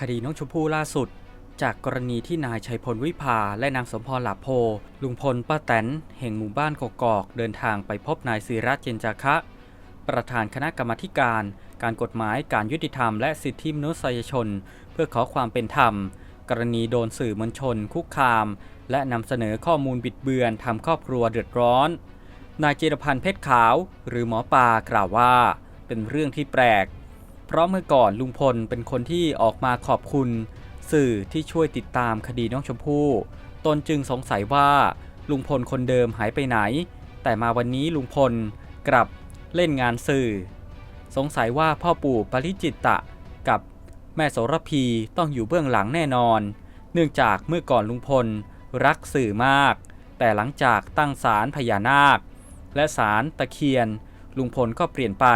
คดีน้องชมพู่ล่าสุด จากกรณีที่นายชัยพลวิภาและนางสมพรหลาโพ ลุงพลป้าแตนแห่งหมู่บ้านกกอก เดินทางไปพบนายศิระเจนจาคะ ประธานคณะกรรมการ การกฎหมายการยุติธรรมและสิทธิมนุษยชน เพื่อขอความเป็นธรรม กรณีโดนสื่อมวลชน คุกคาม และนำเสนอข้อมูลบิดเบือนทำครอบครัวเดือดร้อน นายเจรพันธ์เพชรขาว หรือหมอปลากล่าวว่า เป็นเรื่องที่แปลก เพราะเมื่อก่อนลุงพลเป็นคนที่ออกมาขอบคุณสื่อที่ช่วยติดตามคดีน้องชมพู่ตนจึงสงสัยว่าลุงพลคนเดิมหายไปไหน แต่มาวันนี้ลุงพลกลับเล่นงานสื่อ สงสัยว่าพ่อปู่ปริจิตตะกับแม่โสระพีต้องอยู่เบื้องหลังแน่นอน เนื่องจากเมื่อก่อนลุงพลรักสื่อมาก แต่หลังจากตั้งศาลพญานาค และศาลตะเคียน ลุงพลก็เปลี่ยนไป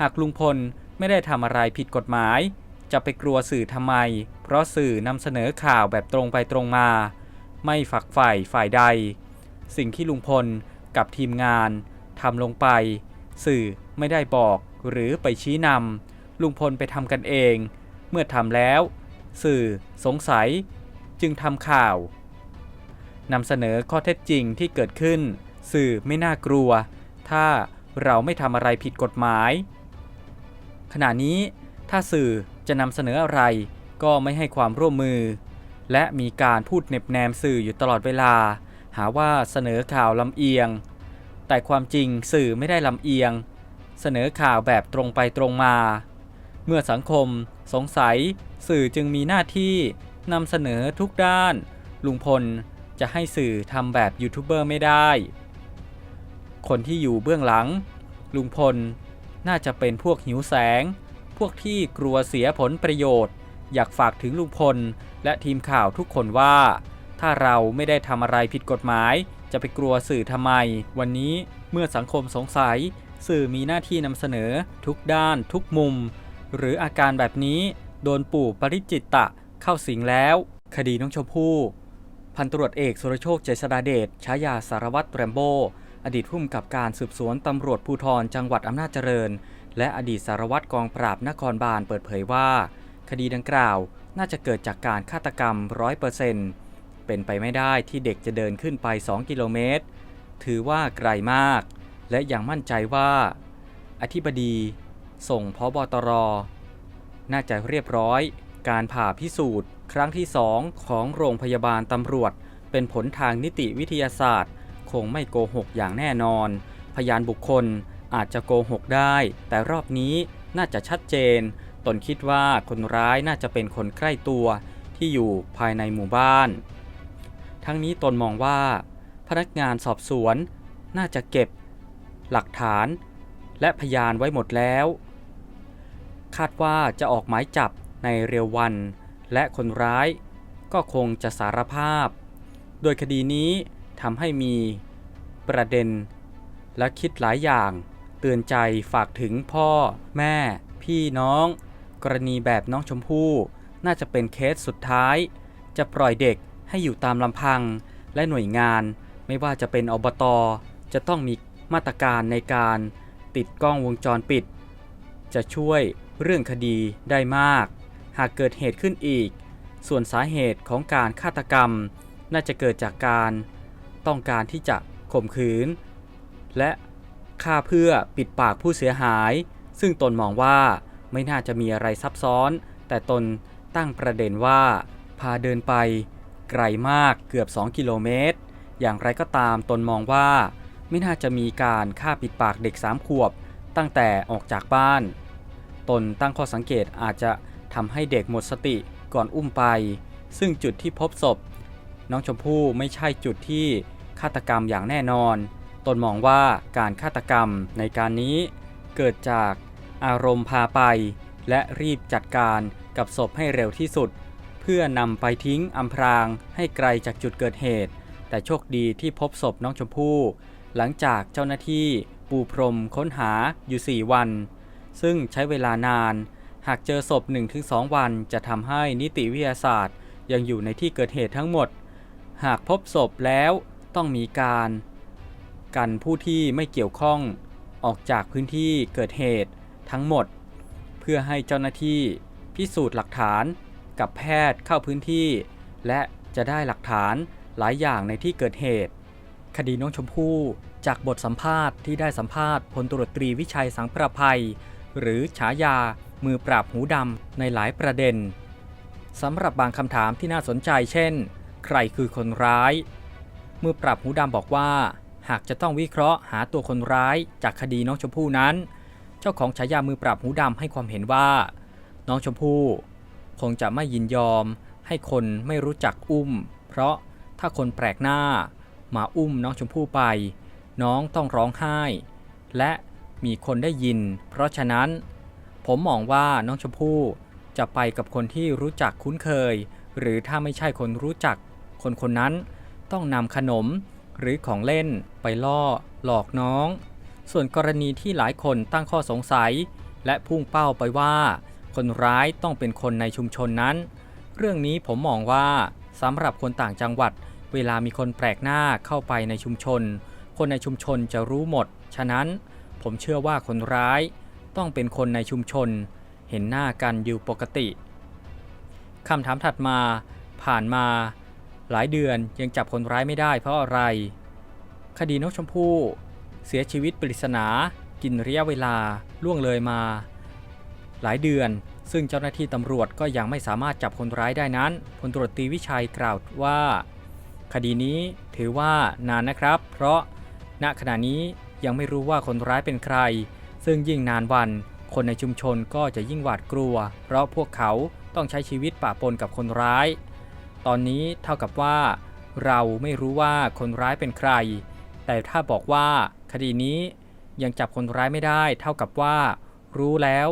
หากลุงพล ไม่ได้ทำอะไรผิดกฎหมาย จะไปกลัวสื่อทำไม เพราะสื่อนำเสนอข่าวแบบตรงไปตรงมา ไม่ฝักใฝ่ฝ่ายใด สิ่งที่ลุงพลกับทีมงานทำลงไป สื่อไม่ได้บอกหรือไปชี้นำลุงพลไปทำกันเอง เมื่อทำแล้ว สื่อสงสัย จึงทำข่าวนำเสนอข้อเท็จจริงที่เกิดขึ้น สื่อไม่น่ากลัว ถ้าเราไม่ทำอะไรผิดกฎหมาย ขณะนี้ถ้าสื่อจะนำเสนออะไรก็ไม่ให้ความร่วมมือ และมีการพูดเน็บแนมสื่ออยู่ตลอดเวลา หาว่าเสนอข่าวลำเอียง แต่ความจริงสื่อไม่ได้ลำเอียง เสนอข่าวแบบตรงไปตรงมา เมื่อสังคมสงสัย สื่อจึงมีหน้าที่นำเสนอทุกด้าน ลุงพลจะให้สื่อทำแบบยูทูบเบอร์ไม่ได้ คนที่อยู่เบื้องหลัง ลุงพล น่าจะเป็นพวกหิวแสง พวกที่กลัวเสียผลประโยชน์ อยากฝากถึงลุงพล และทีมข่าวทุกคนว่า ถ้าเราไม่ได้ทำอะไรผิดกฎหมาย จะไปกลัวสื่อทำไม วันนี้เมื่อสังคมสงสัย สื่อมีหน้าที่นำเสนอทุกด้านทุกมุม หรืออาการแบบนี้ โดนปู่ปริจิตตะเข้าสิงแล้ว คดีน้องชมพู่พันตรวจเอกสุรโชคเจษฎาเดชฉายาสารวัตรแรมโบ อดีตผู้กำกับการสืบสวนตำรวจภูธรจังหวัดอำนาจเจริญ และอดีตสารวัตรกองปราบนครบาลเปิดเผยว่า คดีดังกล่าวน่าจะเกิดจากการฆาตกรรมร้อยเปอร์เซ็นต์เป็นไปไม่ได้ที่เด็กจะเดินขึ้นไป 2 กิโลเมตร ถือว่าไกลมาก และยังมั่นใจว่า อธิบดี ส่งพบตร น่าจะเรียบร้อย การผ่าพิสูจน์ ครั้งที่ 2 ของโรงพยาบาลตำรวจ เป็นผลทางนิติวิทยาศาสตร์ คงไม่โกหกอย่างแน่นอน พยานบุคคลอาจจะโกหกได้ แต่รอบนี้น่าจะชัดเจน ตนคิดว่าคนร้ายน่าจะเป็นคนใกล้ตัวที่อยู่ภายในหมู่บ้าน ทั้งนี้ตนมองว่า พนักงานสอบสวนน่าจะเก็บหลักฐาน และพยานไว้หมดแล้ว คาดว่าจะออกหมายจับในเร็ววัน และคนร้ายก็คงจะสารภาพ โดยคดีนี้ ทำให้มีประเด็น และคิดหลายอย่าง เตือนใจฝากถึงพ่อ แม่ พี่น้อง กรณีแบบน้องชมพู่น่าจะเป็นเคสสุดท้าย จะปล่อยเด็กให้อยู่ตามลำพังและหน่วยงาน ไม่ว่าจะเป็นอบตจะต้องมีมาตรการในการติดกล้องวงจรปิด จะช่วยเรื่องคดีได้มาก หากเกิดเหตุขึ้นอีก ส่วนสาเหตุของการฆาตกรรม น่าจะเกิดจากการ ต้องการที่จะข่มขืน และฆ่าเพื่อปิดปากผู้เสียหาย ซึ่งตนมองว่าไม่น่าจะมีอะไรซับซ้อน แต่ตนตั้งประเด็นว่า พาเดินไป ไกลมากเกือบ 2 กิโลเมตร อย่างไรก็ตามตนมองว่า ไม่น่าจะมีการฆ่าปิดปากเด็กสามขวบ ตั้งแต่ออกจากบ้าน ตนตั้งข้อสังเกตอาจจะทำให้เด็กหมดสติก่อนอุ้มไป ซึ่งจุดที่พบศพ น้องชมพู่ไม่ใช่จุดที่ ฆาตกรรมอย่างแน่นอน ตนมองว่าการฆาตกรรมในการนี้เกิดจากอารมณ์พาไป และรีบจัดการกับศพให้เร็วที่สุด เพื่อนำไปทิ้งอำพรางให้ไกลจากจุดเกิดเหตุ แต่โชคดีที่พบศพน้องชมพู่หลังจากเจ้าหน้าที่ปูพรมค้นหาอยู่ 4 วัน ซึ่งใช้เวลานาน หากเจอศพ 1-2 วันจะทำให้นิติวิทยาศาสตร์ ยังอยู่ในที่เกิดเหตุทั้งหมด หากพบศพแล้ว ต้องมีการกันผู้ที่ไม่เกี่ยวข้องออกจากพื้นที่เกิดเหตุทั้งหมด เพื่อให้เจ้าหน้าที่พิสูจน์หลักฐานกับแพทย์เข้าพื้นที่ และจะได้หลักฐานหลายอย่างในที่เกิดเหตุ คดีน้องชมพู่จากบทสัมภาษณ์ที่ได้สัมภาษณ์พลตรวจตรีวิชัยสังประภัย หรือฉายามือปราบหูดำในหลายประเด็นสำหรับบางคำถามที่น่าสนใจเช่น ใครคือคนร้าย มือปราบหูดำบอกว่า หากจะต้องวิเคราะห์หาตัวคนร้ายจากคดีน้องชมพู่นั้น เจ้าของฉายามือปราบหูดำให้ความเห็นว่า น้องชมพู่คงจะไม่ยินยอม ให้คนไม่รู้จักอุ้ม เพราะถ้าคนแปลกหน้า มาอุ้มน้องชมพู่ไป น้องต้องร้องไห้ และมีคนได้ยิน เพราะฉะนั้น ผมมองว่าน้องชมพู่จะไปกับคนที่รู้จักคุ้นเคย หรือถ้าไม่ใช่คนรู้จักคนคนนั้น ต้องนำขนมหรือของเล่นไปล่อ หลอกน้อง ส่วนกรณีที่หลายคนตั้งข้อสงสัย และพุ่งเป้าไปว่า คนร้ายต้องเป็นคนในชุมชนนั้น เรื่องนี้ผมมองว่าสำหรับคนต่างจังหวัด เวลามีคนแปลกหน้าเข้าไปในชุมชน คนในชุมชนจะรู้หมด ฉะนั้นผมเชื่อว่าคนร้ายต้องเป็นคนในชุมชน เห็นหน้ากันอยู่ปกติคำถามถัดมา ผ่านมา หลายเดือนยังจับคนร้ายไม่ได้เพราะอะไร คดีนกชมพู่ เสียชีวิตปริศนา กินระยะเวลาล่วงเลยมา หลายเดือนซึ่งเจ้าหน้าที่ตำรวจก็ยังไม่สามารถจับคนร้ายได้นั้นพลตรวจตีวิชัยกล่าวว่า คดีนี้ถือว่านานนะครับ เพราะณขณะนี้ยังไม่รู้ว่าคนร้ายเป็นใคร ซึ่งยิ่งนานวัน คนในชุมชนก็จะยิ่งหวาดกลัว เพราะพวกเขาต้องใช้ชีวิตป่าปนกับคนร้าย ตอนนี้เท่ากับว่า เราไม่รู้ว่าคนร้ายเป็นใคร แต่ถ้าบอกว่าคดีนี้ยังจับคนร้ายไม่ได้ เท่ากับว่า รู้แล้ว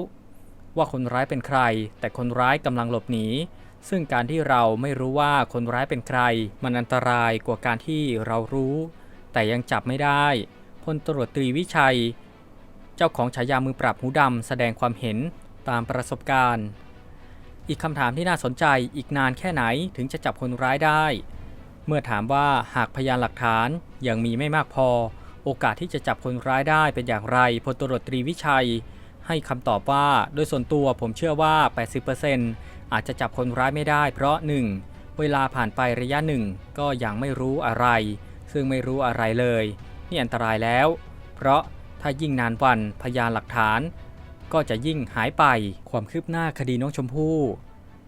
ว่าคนร้ายเป็นใคร แต่คนร้ายกำลังหลบหนี ซึ่งการที่เราไม่รู้ว่าคนร้ายเป็นใคร มันอันตรายกว่าการที่เรารู้ แต่ยังจับไม่ได้พลตรวจตรีวิชัย เจ้าของฉายามือปราบหูดำแสดงความเห็นตามประสบการณ์ อีกคำถามที่น่าสนใจอีกนานแค่ไหนถึงจะจับคนร้ายได้ เมื่อถามว่าหากพยานหลักฐานยังมีไม่มากพอ โอกาสที่จะจับคนร้ายได้เป็นอย่างไรพลตรตรีวิชัย ให้คำตอบว่าโดยส่วนตัวผมเชื่อว่า 80%อาจจะจับคนร้ายไม่ได้ เพราะ 1. เวลาผ่านไประยะหนึ่งก็ยังไม่รู้อะไร ซึ่งไม่รู้อะไรเลย นี่อันตรายแล้ว เพราะถ้ายิ่งนานวันพยานหลักฐาน ก็จะยิ่งหายไปความคืบหน้าคดีน้องชมพู่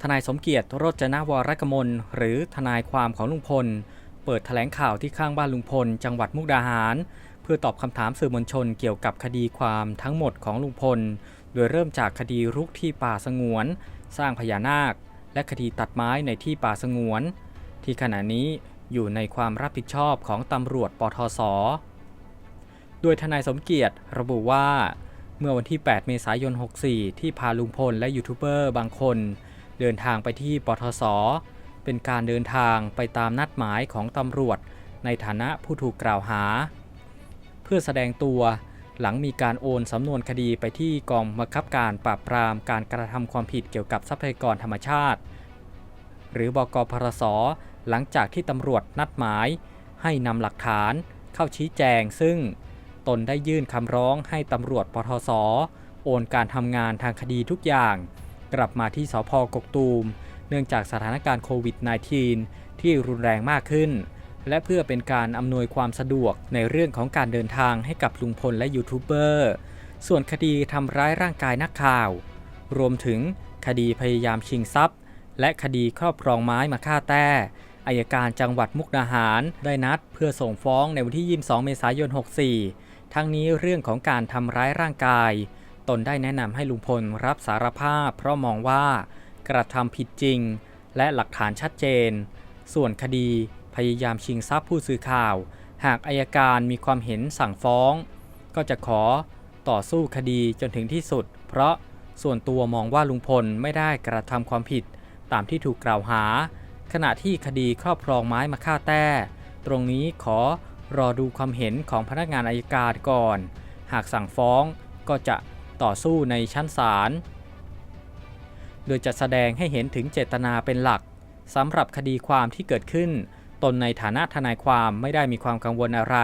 ทนายสมเกียรติโรจนวรกมลหรือทนายความของลุงพล เปิดแถลงข่าวที่ข้างบ้านลุงพล จังหวัดมุกดาหาร เพื่อตอบคำถามสื่อมวลชนเกี่ยวกับคดีความทั้งหมดของลุงพล โดยเริ่มจากคดีรุกที่ป่าสงวน สร้างพญานาค และคดีตัดไม้ในที่ป่าสงวน ที่ขณะนี้อยู่ในความรับผิดชอบของตำรวจปทศโดยทนายสมเกียรติระบุว่า เมื่อวันที่ 8 เมษายน 64 ที่พาลุงพลและยูทูบเบอร์บางคน เดินทางไปที่ปทศเป็นการเดินทางไปตามนัดหมายของตำรวจ ในฐานะผู้ถูกกล่าวหา เพื่อแสดงตัวหลังมีการโอนสำนวนคดีไปที่กองบังคับการปราบปรามการกระทำความผิดเกี่ยวกับทรัพยากรธรรมชาติ หรือบกพรส หลังจากที่ตำรวจนัดหมาย ให้นำหลักฐานเข้าชี้แจงซึ่ง ตนได้ยื่นคำร้องให้ตำรวจปทศโอนการทำงานทางคดีทุกอย่าง กลับมาที่สพกกตูม เนื่องจากสถานการณ์โควิด -19 ที่รุนแรงมากขึ้น และเพื่อเป็นการอำนวยความสะดวกในเรื่องของการเดินทางให้กับลุงพลและยูทูบเบอร์ ส่วนคดีทำร้ายร่างกายนักข่าว รวมถึงคดีพยายามชิงทรัพย์ และคดีครอบครองไม้มาฆ่าแต้อายการจังหวัดมุกดาหารได้นัดเพื่อส่งฟ้องในวันที่ 22 เมษายน 64 ทั้งนี้เรื่องของการทำร้ายร่างกาย ตนได้แนะนำให้ลุงพลรับสารภาพ เพราะมองว่ากระทำผิดจริง และหลักฐานชัดเจน ส่วนคดีพยายามชิงทรัพย์ผู้สื่อข่าว หากอายการมีความเห็นสั่งฟ้อง ก็จะขอต่อสู้คดีจนถึงที่สุด เพราะส่วนตัวมองว่าลุงพลไม่ได้กระทำความผิดตามที่ถูกกล่าวหา ขณะที่คดีครอบครองไม้มาฆ่าแต้ ตรงนี้ขอ รอดูความเห็นของพนักงานอายการก่อน หากสั่งฟ้องก็จะต่อสู้ในชั้นศาล โดยจะแสดงให้เห็นถึงเจตนาเป็นหลักสำหรับคดีความที่เกิดขึ้น ตนในฐานะทนายความไม่ได้มีความกังวลอะไร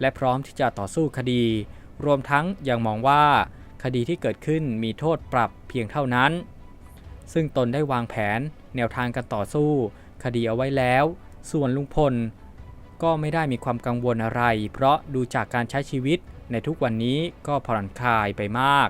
และพร้อมที่จะต่อสู้คดี รวมทั้งยังมองว่า คดีที่เกิดขึ้นมีโทษปรับเพียงเท่านั้น ซึ่งตนได้วางแผน แนวทางการต่อสู้ คดีเอาไว้แล้ว ส่วนลุงพล ก็ไม่ได้มีความกังวลอะไร เพราะดูจากการใช้ชีวิตในทุกวันนี้ก็ผ่อนคลายไปมาก